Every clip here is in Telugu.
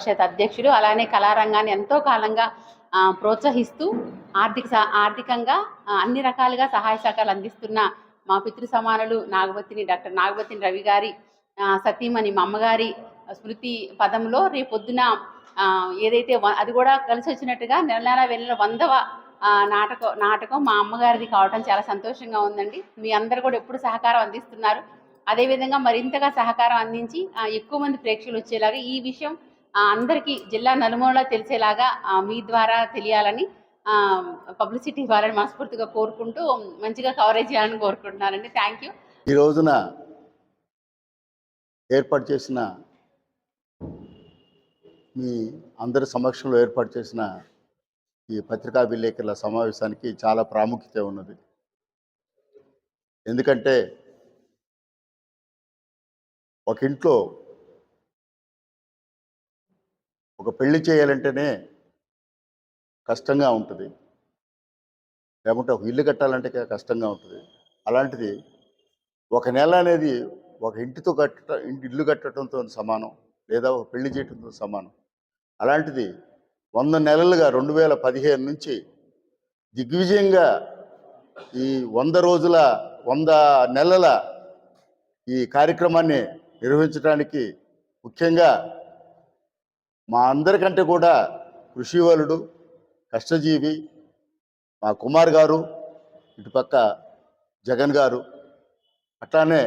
పరిషత్ అధ్యక్షుడు అలానే కళారంగాన్ని ఎంతో కాలంగా ప్రోత్సహిస్తూ ఆర్థిక సహ- ఆర్థికంగా అన్ని రకాలుగా సహాయ సహకారాలు అందిస్తున్న మా పితృ సమానులు నాగవతిని డాక్టర్ నాగవతిని రవి గారి సతీమణి మా అమ్మగారి స్మృతి పదంలో రేపొద్దున ఏదైతే అది కూడా కలిసి వచ్చినట్టుగా నెల నెల వెళ్ళిన వందవ నాటకం నాటకం మా అమ్మగారిది కావటం చాలా సంతోషంగా ఉందండి. మీ అందరు కూడా ఎప్పుడు సహకారం అందిస్తున్నారు. అదేవిధంగా మరింతగా సహకారం అందించి ఎక్కువ మంది ప్రేక్షకులు వచ్చేలాగా ఈ విషయం అందరికీ జిల్లా నలుమూలలా తెలిసేలాగా ఆ, మీ ద్వారా తెలియాలని పబ్లిసిటీ ఇవ్వాలని మనస్ఫూర్తిగా కోరుకుంటూ మంచిగా కవరేజ్ చేయాలని కోరుకుంటున్నానండి. Thank you. ఈ రోజున ఏర్పాటు చేసిన మీ అందరి సమక్షంలో ఏర్పాటు చేసిన ఈ పత్రికా విలేకరుల సమావేశానికి చాలా ప్రాముఖ్యత ఉన్నది. ఎందుకంటే ఒక ఇంట్లో ఒక పెళ్ళి చేయాలంటేనే కష్టంగా ఉంటుంది. లేకుంటే ఒక ఇల్లు కట్టాలంటే కష్టంగా ఉంటుంది. అలాంటిది ఒక నెల అనేది ఒక ఇంటితో కట్ట ఇంటి ఇల్లు కట్టడంతో సమానం. లేదా ఒక పెళ్ళి చేయడంతో సమానం. అలాంటిది వంద నెలలుగా రెండు వేల పదిహేను నుంచి దిగ్విజయంగా ఈ వంద రోజుల వంద నెలల ఈ కార్యక్రమాన్ని నిర్వహించడానికి ముఖ్యంగా మా అందరికంటే కూడా కృషివలుడు కష్టజీవి మా కుమార్ గారు ఇటుపక్క జగన్ గారు. అట్లానే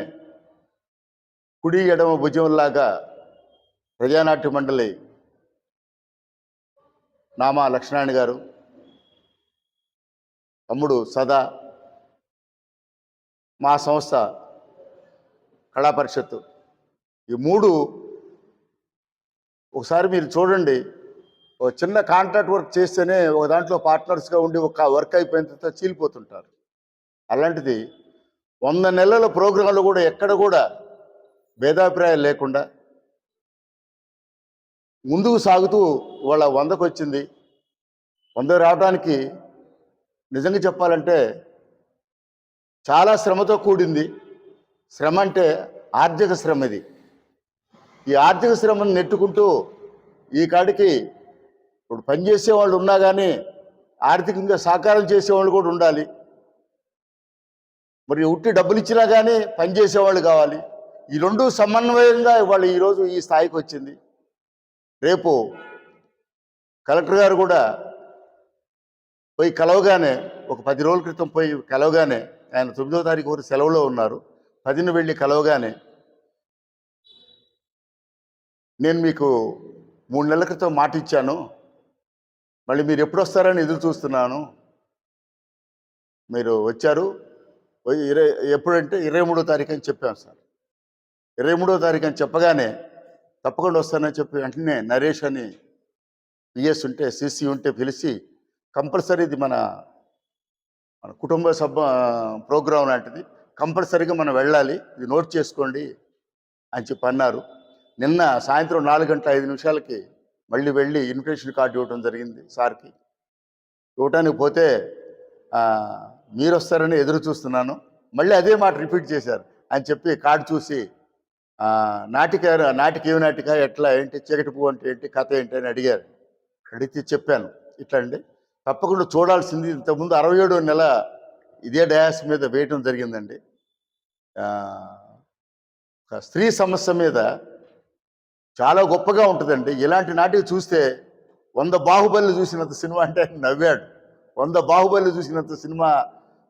కుడి ఎడమ భుజంలాగా ప్రజానాట్య మండలి నామా లక్ష్మణారాయణ గారు తమ్ముడు సదా మా సంస్థ కళాపరిషత్తు. ఈ మూడు ఒకసారి మీరు చూడండి. ఒక చిన్న కాంట్రాక్ట్ వర్క్ చేస్తేనే ఒక దాంట్లో పార్ట్నర్స్గా ఉండి ఒక వర్క్ అయిపోయిన తర్వాత చీలిపోతుంటారు. అలాంటిది వంద నెలల ప్రోగ్రాంలు కూడా ఎక్కడ కూడా భేదాభిప్రాయాలు లేకుండా ముందుకు సాగుతూ వాళ్ళ వందకు వచ్చింది. వంద రావడానికి నిజంగా చెప్పాలంటే చాలా శ్రమతో కూడింది. శ్రమ అంటే ఆర్థిక శ్రమ ఇది. ఈ ఆర్థిక శ్రమను నెట్టుకుంటూ ఈ కాడికి ఇప్పుడు పనిచేసే వాళ్ళు ఉన్నా కానీ ఆర్థికంగా సహకారం చేసేవాళ్ళు కూడా ఉండాలి. మరి ఉట్టి డబ్బులు ఇచ్చినా కానీ పనిచేసేవాళ్ళు కావాలి. ఈ రెండు సమన్వయంగా ఇవాళ ఈరోజు ఈ స్థాయికి వచ్చింది. రేపు కలెక్టర్ గారు కూడా పోయి కలవగానే ఒక పది రోజుల క్రితం పోయి కలవగానే ఆయన తొమ్మిదో తారీఖు వరకు సెలవులో ఉన్నారు. పదిన వెళ్ళి కలవగానే నేను మీకు మూడు నెలల క్రితం మాట ఇచ్చాను. మళ్ళీ మీరు ఎప్పుడు వస్తారని ఎదురు చూస్తున్నాను. మీరు వచ్చారు. ఇరవై ఎప్పుడంటే ఇరవై మూడో తారీఖు అని చెప్పాను సార్. ఇరవై మూడో తారీఖు అని చెప్పగానే తప్పకుండా వస్తానని చెప్పి వెంటనే నరేష్ అని పిఎస్ ఉంటే సిసి ఉంటే పిలిచి కంపల్సరీ ఇది మన మన కుటుంబ సభ ప్రోగ్రాం లాంటిది. కంపల్సరీగా మనం వెళ్ళాలి. ఇది నోట్ చేసుకోండి అని చెప్పి అన్నారు. నిన్న సాయంత్రం నాలుగు గంటల ఐదు నిమిషాలకి మళ్ళీ వెళ్ళి ఇన్విటేషన్ కార్డు ఇవ్వడం జరిగింది సార్కి. ఇవ్వటానికి పోతే మీరు వస్తారని ఎదురు చూస్తున్నాను. మళ్ళీ అదే మాట రిపీట్ చేశారు. అని చెప్పి కార్డు చూసి నాటిక నాటిక ఏమి నాటిక ఎట్లా ఏంటి చీకటి పువ్వు అంటే ఏంటి కథ ఏంటి అని అడిగారు. అడిగితే చెప్పాను. ఇట్లా అండి. తప్పకుండా చూడాల్సింది ఇంతకుముందు అరవై ఏడో నెల ఇదే డయాస్ మీద వేయటం జరిగిందండి. స్త్రీ సమస్య మీద చాలా గొప్పగా ఉంటుందండి. ఇలాంటి నాటికి చూస్తే వంద బాహుబలి చూసినంత సినిమా అంటే నవ్వాడు. వంద బాహుబలి చూసినంత సినిమా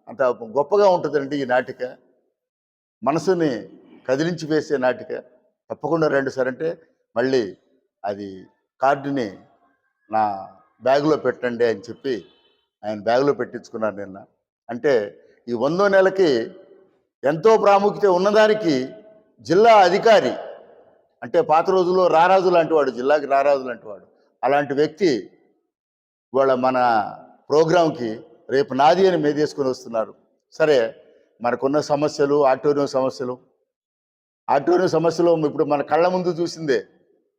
అంత గొప్పగా ఉంటుందండి ఈ నాటిక. మనసుని కదిలించి వేసే నాటిక. తప్పకుండా రెండు సార్ అంటే మళ్ళీ అది కార్డుని నా బ్యాగులో పెట్టండి అని చెప్పి ఆయన బ్యాగులో పెట్టించుకున్నాను నిన్న. అంటే ఈ వందో నెలకి ఎంతో ప్రాముఖ్యత ఉన్నదానికి జిల్లా అధికారి అంటే పాత రోజుల్లో రారాజు లాంటి వాడు జిల్లాకి రారాజు లాంటి వాడు. అలాంటి వ్యక్తి వాళ్ళ మన ప్రోగ్రాంకి రేపు నాది అని మేదేసుకుని వస్తున్నారు. సరే మనకున్న సమస్యలు ఆడిటోరియం సమస్యలు. ఆడిటోరియం సమస్యలు ఇప్పుడు మన కళ్ళ ముందు చూసిందే.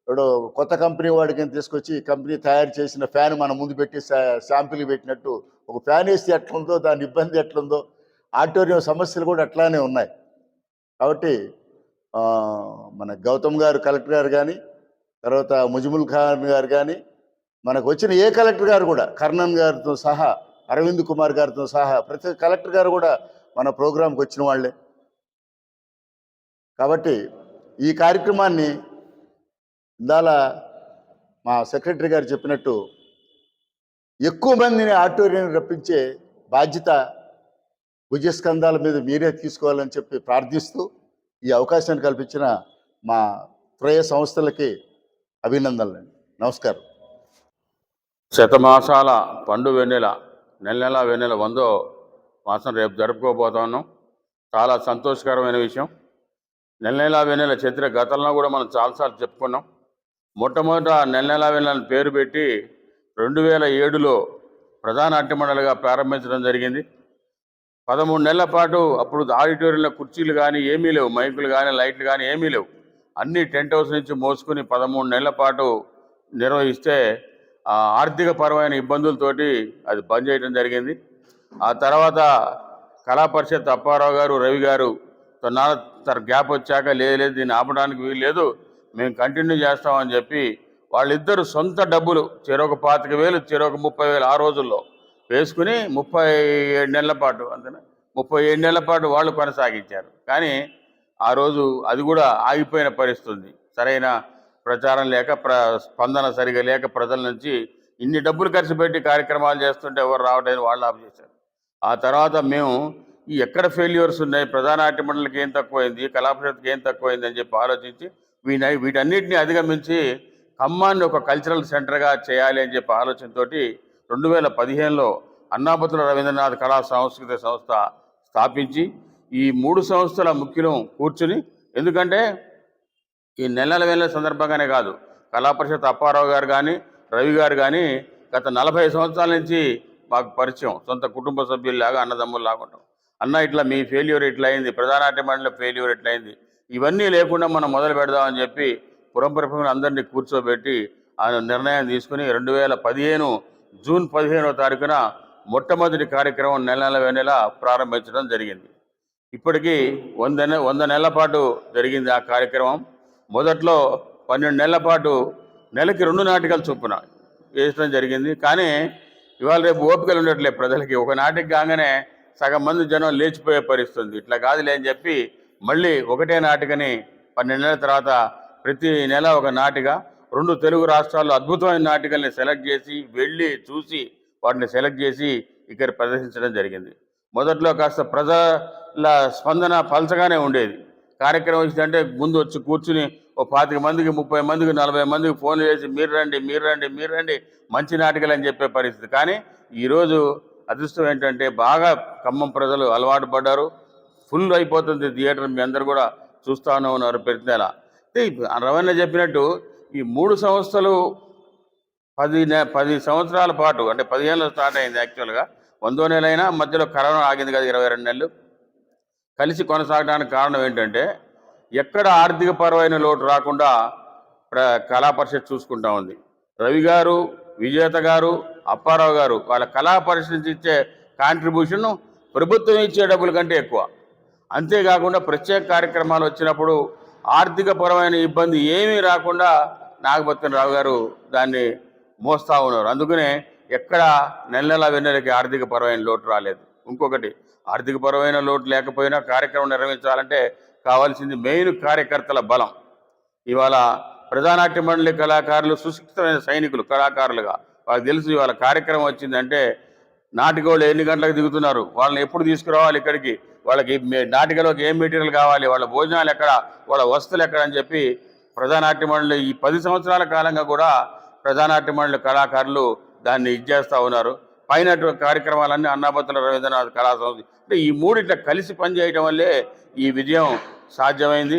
ఇప్పుడు కొత్త కంపెనీ వాడికి తీసుకొచ్చి ఈ కంపెనీ తయారు చేసిన ఫ్యాన్ మన ముందు పెట్టి శాంపిల్కి పెట్టినట్టు ఒక ఫ్యాన్ వేస్తే ఎట్లుందో దాని ఇబ్బంది ఎట్లుందో ఆడిటోరియం సమస్యలు కూడా అట్లానే ఉన్నాయి. కాబట్టి మన గౌతమ్ గారు కలెక్టర్ గారు కానీ తర్వాత ముజిముల్ ఖాన్ గారు కానీ మనకు వచ్చిన ఏ కలెక్టర్ గారు కూడా కర్ణన్ గారితో సహా అరవింద్ కుమార్ గారితో సహా ప్రతి కలెక్టర్ గారు కూడా మన ప్రోగ్రాంకి వచ్చిన వాళ్ళే. కాబట్టి ఈ కార్యక్రమాన్ని ఇందాల మా సెక్రటరీ గారు చెప్పినట్టు ఎక్కువ మందిని ఆడిటోరియం రప్పించే బాధ్యత భుజస్కంధాల మీద మీరే తీసుకోవాలని చెప్పి ప్రార్థిస్తూ ఈ అవకాశాన్ని కల్పించిన మా త్రయ సంస్థలకి అభినందనలు నమస్కారం. శతమాసాల పండు వెన్నెల నెల నెల వెన్నెల వందో మాసం రేపు జరుపుకోబోతున్నాం. చాలా సంతోషకరమైన విషయం. నెల నెల వెన్నెల చరిత్ర గతంలో కూడా మనం చాలాసార్లు చెప్పుకున్నాం. మొట్టమొదట నెల నెల వెన్నెల పేరు పెట్టి రెండు వేల ఏడులో ప్రధాన నాట్యమండలిగా ప్రారంభించడం జరిగింది. పదమూడు నెలల పాటు అప్పుడు ఆడిటోరియంలో కుర్చీలు కానీ ఏమీ లేవు. మైకులు కానీ లైట్లు కానీ ఏమీ లేవు. అన్ని టెంట్ హౌస్ నుంచి మోసుకుని పదమూడు నెలల పాటు నిర్వహిస్తే ఆర్థిక పరమైన ఇబ్బందులతోటి అది బంద్ చేయడం జరిగింది. ఆ తర్వాత కళా పరిషత్ అప్పారావు గారు రవి గారు కొన్నాళ్ళ తన గ్యాప్ వచ్చాక లేదు లేదు దీన్ని ఆపడానికి వీలు లేదు. మేము కంటిన్యూ చేస్తామని చెప్పి వాళ్ళిద్దరు సొంత డబ్బులు చెరొక పాతిక వేలు చెరొక ముప్పై వేలు ఆ రోజుల్లో వేసుకుని ముప్పై ఏడు నెలల పాటు అంతేనా? ముప్పై ఏడు నెలల పాటు వాళ్ళు కొనసాగించారు. కానీ ఆ రోజు అది కూడా ఆగిపోయిన పరిస్థితుంది. సరైన ప్రచారం లేక ప్ర స్పందన సరిగా లేక ప్రజల నుంచి ఇన్ని డబ్బులు ఖర్చు పెట్టి కార్యక్రమాలు చేస్తుంటే ఎవరు రావడానికి వాళ్ళు ఆఫ్ చేశారు. ఆ తర్వాత మేము ఈ ఎక్కడ ఫెయిల్యూర్స్ ఉన్నాయి ప్రధాన నాట్య మండలికి ఏం తక్కువైంది కళాపరిషత్కి ఏం తక్కువైంది అని చెప్పి ఆలోచించి వీటి వీటన్నిటిని అధిగమించి ఖమ్మాన్ని ఒక కల్చరల్ సెంటర్గా చేయాలి అని చెప్పి ఆలోచనతోటి రెండు వేల పదిహేనులో అన్నాపతుల రవీంద్రనాథ్ కళా సాంస్కృతిక సంస్థ స్థాపించి ఈ మూడు సంస్థల ముఖ్యులు కూర్చుని ఎందుకంటే ఈ నెలల వేల సందర్భంగానే కాదు కళాపరిషత్ అప్పారావు గారు కానీ రవి గారు కానీ గత నలభై సంవత్సరాల నుంచి మాకు పరిచయం సొంత కుటుంబ సభ్యుల్లాగా అన్నదమ్ముల్లాగా ఉంటాం అన్న ఇట్లా మీ ఫెయిల్యూర్ ఇట్లా అయింది ప్రధానాట్య మండలి ఫెయిల్యూర్ ఇట్లా అయింది ఇవన్నీ లేకుండా మనం మొదలు పెడదామని చెప్పి పురంపరపురం అందరినీ కూర్చోబెట్టి ఆయన నిర్ణయం తీసుకుని రెండు వేల పదిహేను జూన్ పదిహేనవ తారీఖున మొట్టమొదటి కార్యక్రమం నెల నెల వెన్నెల ప్రారంభించడం జరిగింది. ఇప్పటికీ వంద వంద నెలల పాటు జరిగింది ఆ కార్యక్రమం. మొదట్లో పన్నెండు నెలల పాటు నెలకి రెండు నాటికలు చొప్పున వేయడం జరిగింది. కానీ ఇవాళ రేపు ఓపికలు ఉండట్లే ప్రజలకి. ఒక నాటికి కాగానే సగం మంది జనం లేచిపోయే పరిస్థితుంది. ఇట్లా కాదులే అని చెప్పి మళ్ళీ ఒకటే నాటికని పన్నెండు నెలల తర్వాత ప్రతి నెల ఒక నాటిక రెండు తెలుగు రాష్ట్రాల్లో అద్భుతమైన నాటికల్ని సెలెక్ట్ చేసి వెళ్ళి చూసి వాటిని సెలెక్ట్ చేసి ఇక్కడ ప్రదర్శించడం జరిగింది. మొదట్లో కాస్త ప్రజల స్పందన పలచగానే ఉండేది. కార్యక్రమం వచ్చిందంటే ముందు వచ్చి కూర్చుని ఓ పాతిక మందికి ముప్పై మందికి నలభై మందికి ఫోన్ చేసి మీరు రండి మీరు రండి మీరు రండి మంచి నాటికలు అని చెప్పే పరిస్థితి. కానీ ఈరోజు అదృష్టం ఏంటంటే బాగా ఖమ్మం ప్రజలు అలవాటు పడ్డారు. ఫుల్ అయిపోతుంది థియేటర్. మీ అందరు కూడా చూస్తానే ఉన్నారు ప్రతి నెల. రవణ చెప్పినట్టు ఈ మూడు సంస్థలు పది పది సంవత్సరాల పాటు అంటే పదిహేనులో స్టార్ట్ అయింది యాక్చువల్గా. వందో నెలైనా మధ్యలో కరోనా ఆగింది కదా ఇరవై రెండు నెలలు. కలిసి కొనసాగడానికి కారణం ఏంటంటే ఎక్కడ ఆర్థిక పరమైన లోటు రాకుండా ప్ర కళా పరిషత్ చూసుకుంటా ఉంది. రవి గారు విజేత గారు అప్పారావు గారు వాళ్ళ కళా పరిషత్ ఇచ్చే కాంట్రిబ్యూషన్ ప్రభుత్వం ఇచ్చే డబ్బుల కంటే ఎక్కువ. అంతేకాకుండా ప్రత్యేక కార్యక్రమాలు వచ్చినప్పుడు ఆర్థికపరమైన ఇబ్బంది ఏమీ రాకుండా నాగభత్తం రావు గారు దాన్ని మోస్తా ఉన్నారు. అందుకనే ఎక్కడ నెల నెల వెన్నెలకి ఆర్థిక పరమైన లోటు రాలేదు. ఇంకొకటి ఆర్థిక పరమైన లోటు లేకపోయినా కార్యక్రమం నిర్వహించాలంటే కావాల్సింది మెయిన్ కార్యకర్తల బలం. ఇవాళ ప్రధానాట్య మండలి కళాకారులు సుశిక్షితమైన సైనికులు కళాకారులుగా. వాళ్ళకి తెలుసు ఇవాళ కార్యక్రమం వచ్చిందంటే నాటికోళ్ళు ఎన్ని గంటలకు దిగుతున్నారు? వాళ్ళని ఎప్పుడు తీసుకురావాలి ఇక్కడికి? వాళ్ళకి నాటికలోకి ఏం మెటీరియల్ కావాలి? వాళ్ళ భోజనాలు ఎక్కడ? వాళ్ళ వస్తువులు ఎక్కడ అని చెప్పి ప్రజానాట్య మండలి ఈ పది సంవత్సరాల కాలంగా కూడా ప్రజానాట్య మండలి కళాకారులు దాన్ని ఇచ్చేస్తూ ఉన్నారు. పైన కార్యక్రమాలన్నీ అన్నాపత్తుల రవీంద్రనాథ్ కళా సంస్థ అంటే ఈ మూడిట్లా కలిసి పనిచేయటం వల్లే ఈ విజయం సాధ్యమైంది.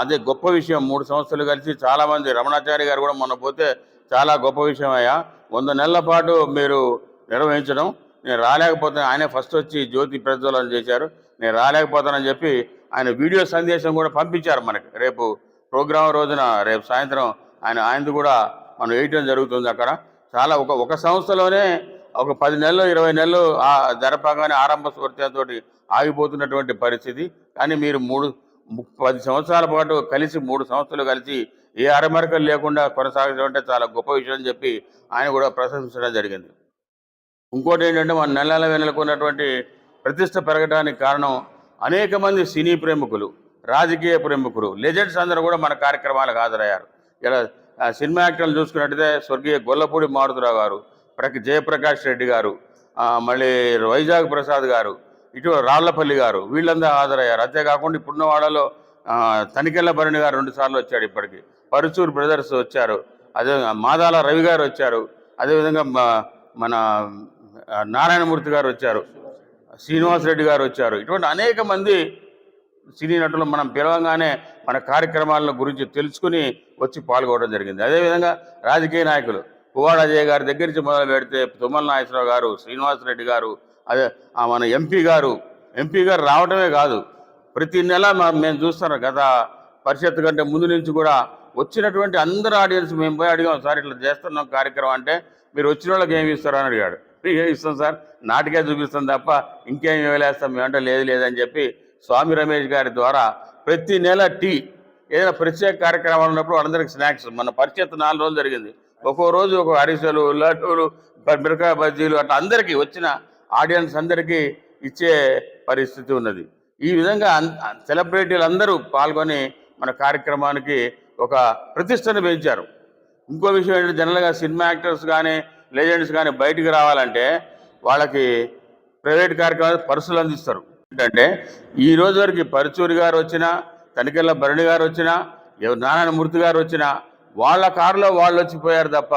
అదే గొప్ప విషయం. మూడు సంవత్సరాలు కలిసి చాలామంది రమణాచారి గారు కూడా మొన్న పోతే చాలా గొప్ప విషయం అయ్యా వంద నెలల పాటు మీరు నిర్వహించడం. నేను రాలేకపోతాను ఆయనే ఫస్ట్ వచ్చి జ్యోతి ప్రజ్వలన చేశారు. నేను రాలేకపోతానని చెప్పి ఆయన వీడియో సందేశం కూడా పంపించారు మనకి. రేపు ప్రోగ్రాం రోజున రేపు సాయంత్రం ఆయన ఆయనది కూడా మనం వేయటం జరుగుతుంది అక్కడ. చాలా ఒక ఒక సంస్థలోనే ఒక పది నెలలు ఇరవై నెలలు ఆ జరపగానే ఆరంభ స్ఫూర్తితో ఆగిపోతున్నటువంటి పరిస్థితి. కానీ మీరు మూడు పది సంవత్సరాల పాటు కలిసి మూడు సంస్థలు కలిసి ఏ అరమరకలు లేకుండా కొనసాగడం అంటే చాలా గొప్ప విషయం అని చెప్పి ఆయన కూడా ప్రశంసించడం జరిగింది. ఇంకోటి ఏంటంటే మన నెలల నెల ఉన్నటువంటి ప్రతిష్ట పెరగడానికి కారణం అనేక మంది సినీ ప్రేమికులు రాజకీయ ప్రేమికులు లెజెండ్స్ అందరూ కూడా మన కార్యక్రమాలకు హాజరయ్యారు. ఇలా సినిమా యాక్టర్లు చూసుకున్నట్టయితే స్వర్గీయ గొల్లపూడి మారుతురావు గారు ప్రక జయప్రకాష్ రెడ్డి గారు మళ్ళీ వైజాగ్ ప్రసాద్ గారు ఇటు రాళ్ళపల్లి గారు వీళ్ళందరూ హాజరయ్యారు. అంతేకాకుండా ఇప్పుడున్న వాళ్ళలో తనికెళ్ళ భరణి గారు రెండుసార్లు వచ్చాడు ఇప్పటికి. పరుచూరు బ్రదర్స్ వచ్చారు. అదే మాదాల రవి గారు వచ్చారు. అదేవిధంగా మన నారాయణమూర్తి గారు వచ్చారు శ్రీనివాస్ రెడ్డి గారు వచ్చారు. ఇటువంటి అనేక మంది సినీ నటులు మనం పిలవంగానే మన కార్యక్రమాల గురించి తెలుసుకుని వచ్చి పాల్గొనడం జరిగింది. అదేవిధంగా రాజకీయ నాయకులు పువ్వాడ అజయ్ గారి దగ్గర నుంచి మొదలు పెడితే తుమ్మల నాగేశ్వరరావు గారు శ్రీనివాసరెడ్డి గారు అదే మన ఎంపీ గారు ఎంపీ గారు రావటమే కాదు ప్రతి నెల మేము చూస్తున్నాం గత పరిషత్ కంటే ముందు నుంచి కూడా వచ్చినటువంటి అందరు ఆడియన్స్ మేము పోయి అడిగాం సార్ ఇట్లా చేస్తున్నాం కార్యక్రమం అంటే మీరు వచ్చిన వాళ్ళకి ఏమి ఇస్తారని అడిగాడు. ఇస్తాం సార్. నాటికే చూపిస్తాం తప్ప ఇంకేం ఇవ్వలేస్తాం. మేమంటే లేదు లేదని చెప్పి స్వామి రమేష్ గారి ద్వారా ప్రతి నెల టీ ఏదైనా ప్రత్యేక కార్యక్రమాలు ఉన్నప్పుడు వాళ్ళందరికీ స్నాక్స్. మన పరిచయం నాలుగు రోజులు జరిగింది. ఒక్కో రోజు ఒక అరిసెలు లడ్డూలు మిరకాయ బజ్జీలు అట్లా అందరికీ వచ్చిన ఆడియన్స్ అందరికీ ఇచ్చే పరిస్థితి ఉన్నది. ఈ విధంగా సెలబ్రిటీలు అందరూ పాల్గొని మన కార్యక్రమానికి ఒక ప్రతిష్టను పెంచారు. ఇంకో విషయం ఏంటంటే జనరల్గా సినిమా యాక్టర్స్ కానీ లేజెండ్స్ కానీ బయటికి రావాలంటే వాళ్ళకి ప్రైవేట్ కార్యక్రమాలు పర్సులు అందిస్తారు. ఏంటంటే ఈ రోజు వరకు పరుచూరి గారు వచ్చినా తనికెళ్ళ భరణి గారు వచ్చినా ఎవ- నారాయణమూర్తి గారు వచ్చినా వాళ్ళ కారులో వాళ్ళు వచ్చిపోయారు తప్ప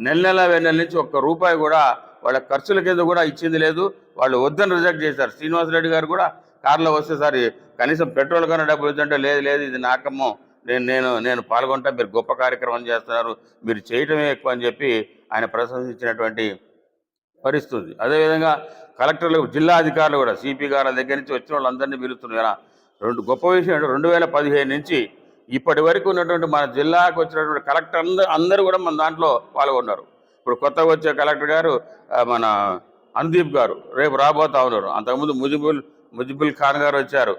నెల నెల వెన్నెల నుంచి ఒక్క రూపాయి కూడా వాళ్ళ ఖర్చుల కింద కూడా ఇచ్చింది లేదు. వాళ్ళు వద్దని రిజెక్ట్ చేశారు. శ్రీనివాసరెడ్డి గారు కూడా కారులో వస్తే సార్ కనీసం పెట్రోల్ కన్నా డబ్బులు ఇద్దంటే లేదు లేదు ఇది నాకమ్మో నేను నేను నేను పాల్గొంటా మీరు గొప్ప కార్యక్రమం చేస్తున్నారు మీరు చేయటమే ఎక్కువ అని చెప్పి ఆయన ప్రశంసించినటువంటి పరిస్థితి. అదేవిధంగా కలెక్టర్లు జిల్లా అధికారులు కూడా సిపి గారి దగ్గర నుంచి వచ్చిన వాళ్ళందరినీ పిలుస్తున్నారు రెండు గొప్ప విషయం ఏంటంటే రెండు వేల పదిహేను నుంచి ఇప్పటి వరకు ఉన్నటువంటి మన జిల్లాకు వచ్చినటువంటి కలెక్టర్ అందరూ అందరూ కూడా మన దాంట్లో పాల్గొన్నారు. ఇప్పుడు కొత్తగా వచ్చే కలెక్టర్ గారు మన అనుదీప్ గారు రేపు రాబోతా ఉన్నారు. అంతకుముందు ముజిబుల్ ముజిబుల్ ఖాన్ గారు వచ్చారు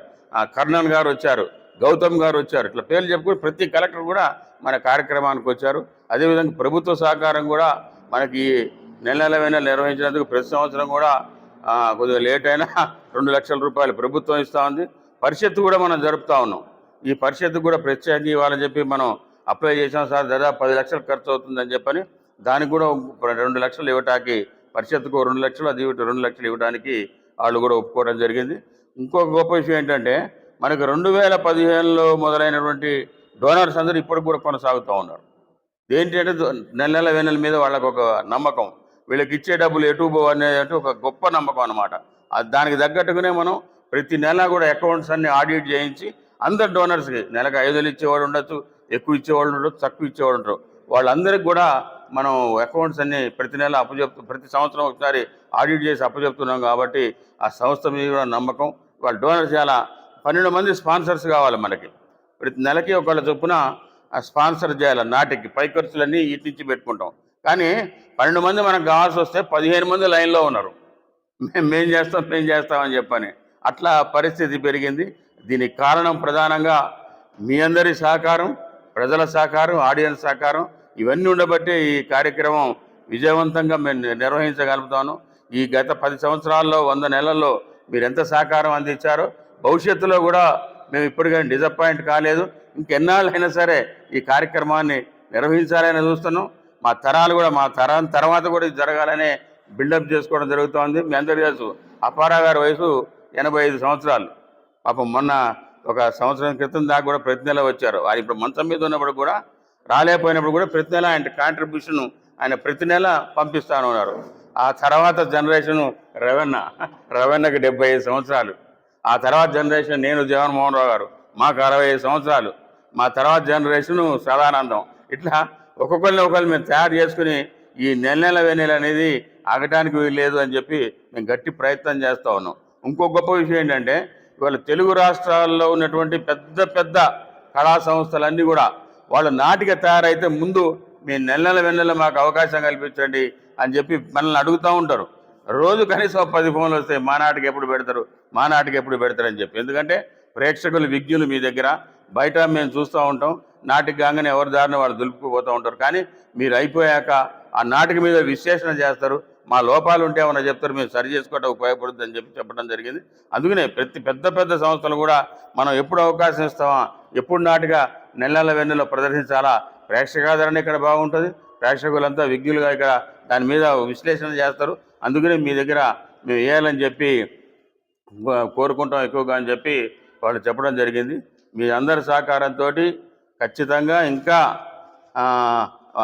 కర్ణన్ గారు వచ్చారు. గౌతమ్ గారు వచ్చారు. ఇట్లా పేర్లు చెప్పుకుని ప్రతి కలెక్టర్ కూడా మన కార్యక్రమానికి వచ్చారు. అదేవిధంగా ప్రభుత్వ సహకారం కూడా మనకి నెల నెల నిర్వహించినందుకు ప్రతి సంవత్సరం కూడా కొద్దిగా లేట్ అయినా రెండు లక్షల రూపాయలు ప్రభుత్వం ఇస్తూ ఉంది. పరిషత్తు కూడా మనం జరుపుతా ఉన్నాం. ఈ పరిషత్తు కూడా ప్రత్యేకంగా ఇవ్వాలని చెప్పి మనం అప్లై చేసాం సార్. దాదాపు పది లక్షలు ఖర్చు అవుతుందని చెప్పని దానికి కూడా రెండు లక్షలు ఇవ్వటానికి పరిషత్తుకు రెండు లక్షలు అది రెండు లక్షలు ఇవ్వడానికి వాళ్ళు కూడా ఒప్పుకోవడం జరిగింది. ఇంకొక గొప్ప విషయం ఏంటంటే మనకు రెండు వేల పదిహేనులో మొదలైనటువంటి డోనర్స్ అందరూ ఇప్పటికి కూడా కొనసాగుతూ ఉన్నారు. ఏంటంటే అంటే నెల నెల వేనెల మీద వాళ్ళకు ఒక నమ్మకం. వీళ్ళకి ఇచ్చే డబ్బులు ఎటు అనేది అంటే ఒక గొప్ప నమ్మకం అనమాట దానికి తగ్గట్టుగానే మనం ప్రతి నెల కూడా అకౌంట్స్ అన్ని ఆడిట్ చేయించి అందరు డోనర్స్కి నెలకు ఐదు వేలు ఇచ్చేవాడు ఉండొచ్చు ఎక్కువ ఇచ్చేవాళ్ళు ఉండొచ్చు తక్కువ ఇచ్చేవాళ్ళు ఉంటారు వాళ్ళందరికీ కూడా మనం అకౌంట్స్ అన్ని ప్రతి నెల అప్పచెప్తూ ప్రతి సంవత్సరం ఒకసారి ఆడిట్ చేసి అప్పచెప్తున్నాం కాబట్టి ఆ సంస్థ మీద కూడా నమ్మకం. వాళ్ళ డోనర్స్ చాలా పన్నెండు మంది స్పాన్సర్స్ కావాలి మనకి. ప్రతి నెలకి ఒకళ్ళ చొప్పున స్పాన్సర్ చేయాలి. నాటికి పై ఖర్చులన్నీ ఇటు నుంచి పెట్టుకుంటాం. కానీ పన్నెండు మంది మనకు కావాల్సి వస్తే పదిహేను మంది లైన్లో ఉన్నారు. మేము మేం చేస్తాం మేం చేస్తామని చెప్పని. అట్లా పరిస్థితి పెరిగింది. దీనికి కారణం ప్రధానంగా మీ అందరి సహకారం ప్రజల సహకారం ఆడియన్స్ సహకారం ఇవన్నీ ఉండబట్టే ఈ కార్యక్రమం విజయవంతంగా మేము నిర్వహించగలుగుతాను. ఈ గత పది సంవత్సరాల్లో వంద నెలల్లో మీరు ఎంత సహకారం అందించారో భవిష్యత్తులో కూడా మేము ఇప్పటికైనా డిసప్పాయింట్ కాలేదు. ఇంకెన్నాళ్ళైనా సరే ఈ కార్యక్రమాన్ని నిర్వహించాలని చూస్తున్నాం. మా తరాలు కూడా మా తరం తర్వాత కూడా ఇది జరగాలనే బిల్డప్ చేసుకోవడం జరుగుతోంది. మీ అందరి తెలుసు అపారా గారి వయసు ఎనభై ఐదు సంవత్సరాలు. పాపం మొన్న ఒక సంవత్సరం క్రితం దాకా కూడా ప్రతి నెల వచ్చారు. వారు ఇప్పుడు మంచం మీద ఉన్నప్పుడు కూడా రాలేకపోయినప్పుడు కూడా ప్రతి నెల ఆయన కాంట్రిబ్యూషన్ ఆయన ప్రతి నెల పంపిస్తాను ఉన్నారు. ఆ తర్వాత జనరేషన్ రవెన్న రవెన్నకు డెబ్బై ఐదు సంవత్సరాలు. ఆ తర్వాత జనరేషన్ నేను జగన్మోహన్ రావు గారు. మాకు అరవై ఐదు సంవత్సరాలు. మా తర్వాత జనరేషన్ సదానందం. ఇట్లా ఒక్కొక్కరిని ఒకరిని మేము తయారు చేసుకుని ఈ నెల నెల వెన్నెల అనేది ఆగటానికి లేదు అని చెప్పి మేము గట్టి ప్రయత్నం చేస్తూ ఉన్నాం. ఇంకో గొప్ప విషయం ఏంటంటే ఇవాళ తెలుగు రాష్ట్రాల్లో ఉన్నటువంటి పెద్ద పెద్ద కళా సంస్థలన్నీ కూడా వాళ్ళు నాటిక తయారైతే ముందు మీ నెల నెల వెన్నెల మాకు అవకాశం కల్పించండి అని చెప్పి మనల్ని అడుగుతూ ఉంటారు. రోజు కనీసం పది ఫోన్లు వస్తాయి మా నాటికి ఎప్పుడు పెడతారు? మా నాటికి ఎప్పుడు పెడతారని చెప్పి. ఎందుకంటే ప్రేక్షకులు విజ్ఞులు మీ దగ్గర బయట మేము చూస్తూ ఉంటాం. నాటికి కాగానే ఎవరి దారిని వాళ్ళు దులుపుకుపోతూ ఉంటారు. కానీ మీరు అయిపోయాక ఆ నాటిక మీద విశ్లేషణ చేస్తారు. మా లోపాలు ఉంటే ఏమైనా చెప్తారు? మేము సరి చేసుకోవడం ఉపయోగపడుతుందని అని చెప్పి చెప్పడం జరిగింది. అందుకనే ప్రతి పెద్ద పెద్ద సంస్థలు కూడా మనం ఎప్పుడు అవకాశం ఇస్తామా? ఎప్పుడు నాటిగా నెలల వెన్నెలో ప్రదర్శించాలా? ప్రేక్షకాదరణ ఇక్కడ బాగుంటుంది. ప్రేక్షకులంతా విజ్ఞులుగా ఇక్కడ దాని మీద విశ్లేషణ చేస్తారు. అందుకనే మీ దగ్గర మేము వేయాలని చెప్పి కోరుకుంటాం ఎక్కువగా అని చెప్పి వాళ్ళు చెప్పడం జరిగింది. మీ అందరి సహకారంతో ఖచ్చితంగా ఇంకా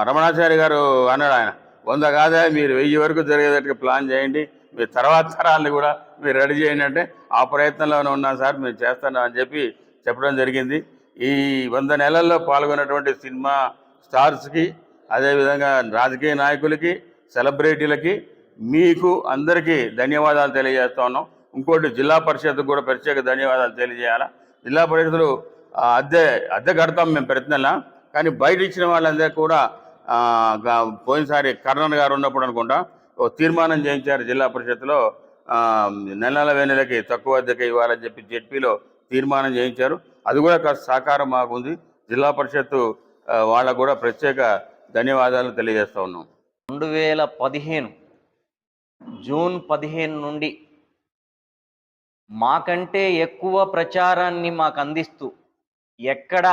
రమణాచారి గారు అన్నాడు ఆయన వంద కాదా మీరు వెయ్యి వరకు జరిగేటట్టు ప్లాన్ చేయండి. మీ తర్వాత తరాలను కూడా మీరు రెడీ చేయండి అంటే ఆ ప్రయత్నంలోనే ఉన్నాం సార్ మేము చేస్తాను అని చెప్పి చెప్పడం జరిగింది. ఈ వంద నెలల్లో పాల్గొన్నటువంటి సినిమా స్టార్స్కి అదేవిధంగా రాజకీయ నాయకులకి సెలబ్రిటీలకి మీకు అందరికీ ధన్యవాదాలు తెలియజేస్తా ఉన్నాం. ఇంకోటి జిల్లా పరిషత్కు కూడా ప్రత్యేక ధన్యవాదాలు తెలియజేయాలా? జిల్లా పరిషత్లు అద్దె అద్దె కడతాం మేము ప్రతి నెల కానీ బయట ఇచ్చిన వాళ్ళందరూ కూడా పోయినసారి కర్ణన్ గారు ఉన్నప్పుడు అనుకుంటా ఓ తీర్మానం చేయించారు జిల్లా పరిషత్తులో. నెల నెల వేనెలకి తక్కువ అద్దెకి ఇవ్వాలని చెప్పి జెడ్పీలో తీర్మానం చేయించారు. అది కూడా కాస్త సహకారం మాకుంది. జిల్లా పరిషత్తు వాళ్ళకు కూడా ప్రత్యేక ధన్యవాదాలు తెలియజేస్తా ఉన్నాం. రెండు వేల పదిహేను జూన్ పదిహేను నుండి మాకంటే ఎక్కువ ప్రచారాన్ని మాకు అందిస్తూ ఎక్కడ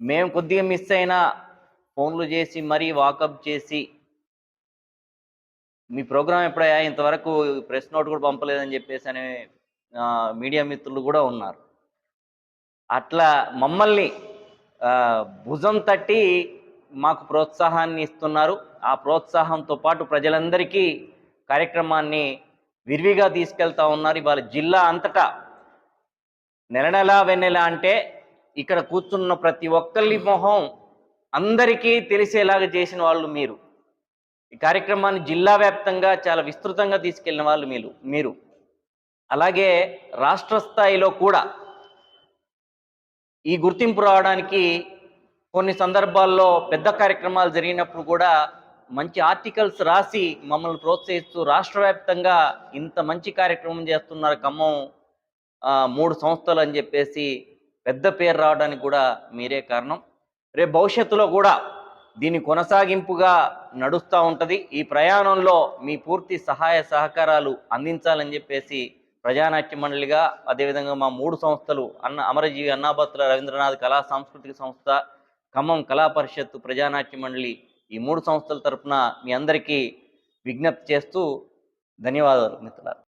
మేము కొద్దిగా మిస్ అయినా ఫోన్లు చేసి మరీ వాకప్ చేసి మీ ప్రోగ్రాం ఎప్పుడయ్యా? ఇంతవరకు ప్రెస్ నోట్ కూడా పంపలేదని చెప్పేసి అనే మీడియా మిత్రులు కూడా ఉన్నారు. అట్లా మమ్మల్ని భుజం తట్టి మాకు ప్రోత్సాహాన్ని ఇస్తున్నారు. ఆ ప్రోత్సాహంతో పాటు ప్రజలందరికీ కార్యక్రమాన్ని విరివిగా తీసుకెళ్తా ఉన్నారు. ఇవాళ జిల్లా అంతటా నెల నెల వెన్నెల అంటే ఇక్కడ కూర్చున్న ప్రతి ఒక్కరి మొహం అందరికీ తెలిసేలాగా చేసిన వాళ్ళు మీరు. ఈ కార్యక్రమాన్ని జిల్లా వ్యాప్తంగా చాలా విస్తృతంగా తీసుకెళ్ళిన వాళ్ళు మీరు మీరు. అలాగే రాష్ట్ర స్థాయిలో కూడా ఈ గుర్తింపు రావడానికి కొన్ని సందర్భాల్లో పెద్ద కార్యక్రమాలు జరిగినప్పుడు కూడా మంచి ఆర్టికల్స్ రాసి మమ్మల్ని ప్రోత్సహిస్తూ రాష్ట్ర వ్యాప్తంగా ఇంత మంచి కార్యక్రమం చేస్తున్నారు ఖమ్మం మూడు సంస్థలు అని చెప్పేసి పెద్ద పేరు రావడానికి కూడా మీరే కారణం. రేపు భవిష్యత్తులో కూడా దీని కొనసాగింపుగా నడుస్తూ ఉంటుంది. ఈ ప్రయాణంలో మీ పూర్తి సహాయ సహకారాలు అందించాలని చెప్పేసి ప్రజానాట్య మండలిగా అదేవిధంగా మా మూడు సంస్థలు అన్న అమరజీవి అన్నాబత్తుల రవీంద్రనాథ్ కళా సాంస్కృతిక సంస్థ ఖమ్మం కళా పరిషత్తు ప్రజానాట్య మండలి ఈ మూడు సంస్థల తరపున మీ అందరికీ విజ్ఞప్తి చేస్తూ ధన్యవాదాలు మిత్రులారా.